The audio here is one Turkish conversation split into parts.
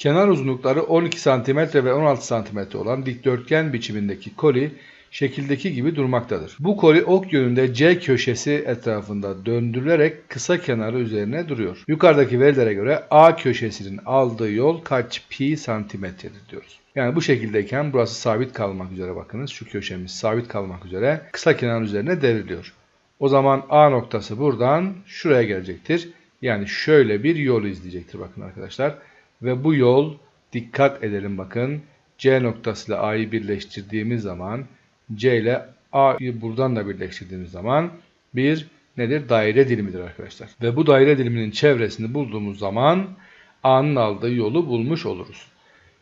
Kenar uzunlukları 12 cm ve 16 cm olan dikdörtgen biçimindeki koli şekildeki gibi durmaktadır. Bu koli ok yönünde C köşesi etrafında döndürülerek kısa kenarı üzerine duruyor. Yukarıdaki verilere göre A köşesinin aldığı yol kaç pi santimetredir diyoruz. Yani bu şekildeyken burası sabit kalmak üzere bakınız. Şu köşemiz sabit kalmak üzere kısa kenar üzerine devriliyor. O zaman A noktası buradan şuraya gelecektir. Yani şöyle bir yol izleyecektir bakın arkadaşlar. Ve bu yol dikkat edelim bakın. C noktasıyla A'yı birleştirdiğimiz zaman C ile A'yı buradan da birleştirdiğimiz zaman bir nedir? Daire dilimidir arkadaşlar. Ve bu daire diliminin çevresini bulduğumuz zaman A'nın aldığı yolu bulmuş oluruz.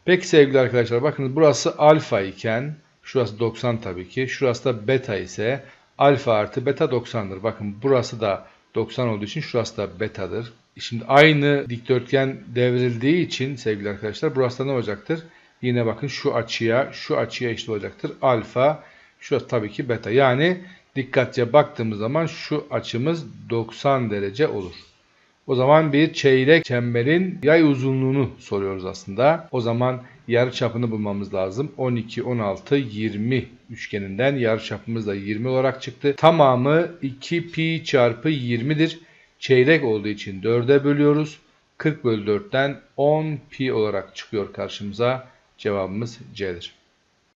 Peki sevgili arkadaşlar bakın burası alfa iken şurası 90 tabii ki. Şurası da beta ise alfa artı beta 90'dır. Bakın burası da 90 olduğu için şurası da betadır. Şimdi aynı dikdörtgen devrildiği için sevgili arkadaşlar burası da ne olacaktır? Yine bakın şu açıya şu açıya eşit olacaktır. Alfa şurası tabii ki beta. Yani dikkatlice baktığımız zaman şu açımız 90 derece olur. O zaman bir çeyrek çemberin yay uzunluğunu soruyoruz aslında. O zaman yarı çapını bulmamız lazım. 12, 16, 20 üçgeninden yarı çapımız da 20 olarak çıktı. Tamamı 2 pi çarpı 20'dir. Çeyrek olduğu için 4'e bölüyoruz. 40 bölü 4'ten 10 pi olarak çıkıyor karşımıza. Cevabımız C'dir.